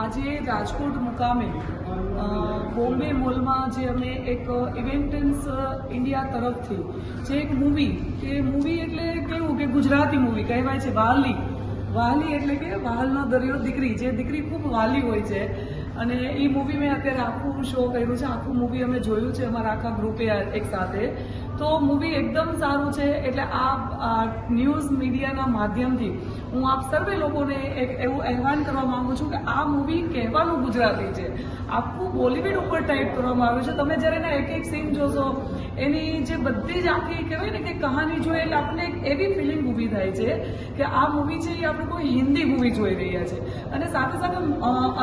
આજે રાજકોટ મુકામે બોમ્બે મોલમાં જે અમે એક ઇવેન્ટન્સ ઇન્ડિયા તરફથી, જે એક મૂવી કે મૂવી એટલે કેવું કે ગુજરાતી મૂવી કહેવાય છે, વાલી. વાલી એટલે કે વાલનો દરિયો દીકરી, જે દીકરી ખૂબ વાલી હોય છે. અને એ મૂવી મેં અત્યારે આખું શો કર્યું છે, આખું મૂવી અમે જોયું છે અમારા આખા ગ્રુપે એક સાથે. તો મૂવી એકદમ સારું છે. એટલે આ ન્યૂઝ મીડિયાના માધ્યમથી હું આપ સર્વે લોકોને એક એવું અહેવાન કરવા માગું છું કે આ મૂવી કહેવાનું ગુજરાતી છે. આખું બોલીવુડ ઉપર ટાઈપ કરવામાં આવ્યું છે. તમે જ્યારે એના એક એક સીન જોશો, એની જે બધી જ આખી કહેવાય ને કે કહાની જોઈએ એટલે આપણને એક એવી ફિલિંગ ઊભી થાય છે કે આ મૂવી છે એ આપણે કોઈ હિન્દી મૂવી જોઈ રહ્યા છે. અને સાથે સાથે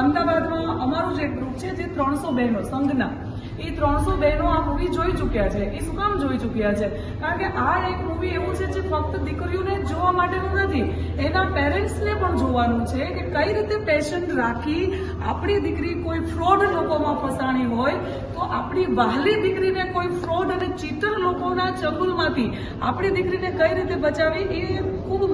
અમદાવાદમાં અમારું જે ગ્રુપ છે, જે ત્રણસો બહેનો સંઘના એ ત્રણસો બહેનો આ મૂવી જોઈ ચૂક્યા છે. એ શું કામ જોઈ ચૂક્યા છે? કારણ કે આ એક મૂવી એવું છે જે ફક્ત દીકરીઓને જોવા માટેનું નથી, એના પેરેન્ટ્સને પણ જોવાનું છે કે કઈ રીતે પેશન રાખી આપણી દીકરી કોઈ ફ્રોડ લોકોમાં ફસાણી હોય, તો આપણી વહાલી દીકરીને કોઈ ફ્રોડ અને ચીટર લોકોના ચંગુલમાંથી આપણી દીકરીને કઈ રીતે બચાવી, એ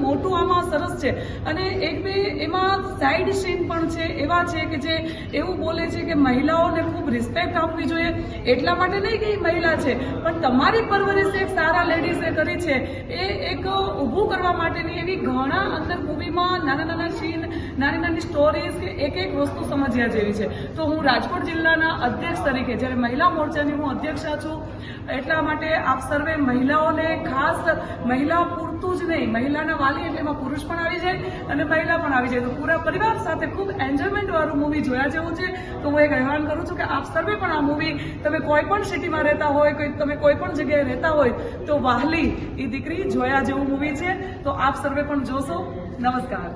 મોટું આમાં સરસ છે. અને એક બે એમાં સાઈડ સીન પણ છે, એવા છે કે જે એવું બોલે છે કે મહિલાઓને ખૂબ રિસ્પેક્ટ આપવી જોઈએ. એટલા માટે નહીં કે એ મહિલા છે, પણ તમારી પરવરિશ એક સારા લેડીઝે કરી છે. એ એક ઊભું કરવા માટેની એવી ઘણા અંદર મૂવીમાં નાના નાના સીન નાની નાની સ્ટોરીઝ કે એક એક વસ્તુ સમજ્યા જેવી છે. તો હું રાજકોટ જિલ્લાના અધ્યક્ષ તરીકે, જ્યારે મહિલા મોરચાની હું અધ્યક્ષા છું, એટલા માટે આપ સર્વે મહિલાઓને ખાસ મહિલા પૂરતું જ નહીં, મહિલાના વાલી એટલે એમાં પુરુષ પણ આવી જાય અને મહિલા પણ આવી જાય. તો પૂરા પરિવાર સાથે ખૂબ એન્જોયમેન્ટવાળું મૂવી જોયા જેવું છે. તો હું એક આહવાન કરું છું કે આપ સર્વે પણ આ મૂવી તમે કોઈ પણ સિટીમાં રહેતા હોય, કોઈ તમે કોઈ પણ જગ્યાએ રહેતા હોય, તો વાહલી એ દીકરી જોયા જેવું મૂવી છે. તો આપ સર્વે પણ જોશો. નમસ્કાર.